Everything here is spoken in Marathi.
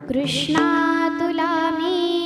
कृष्णा तुला मी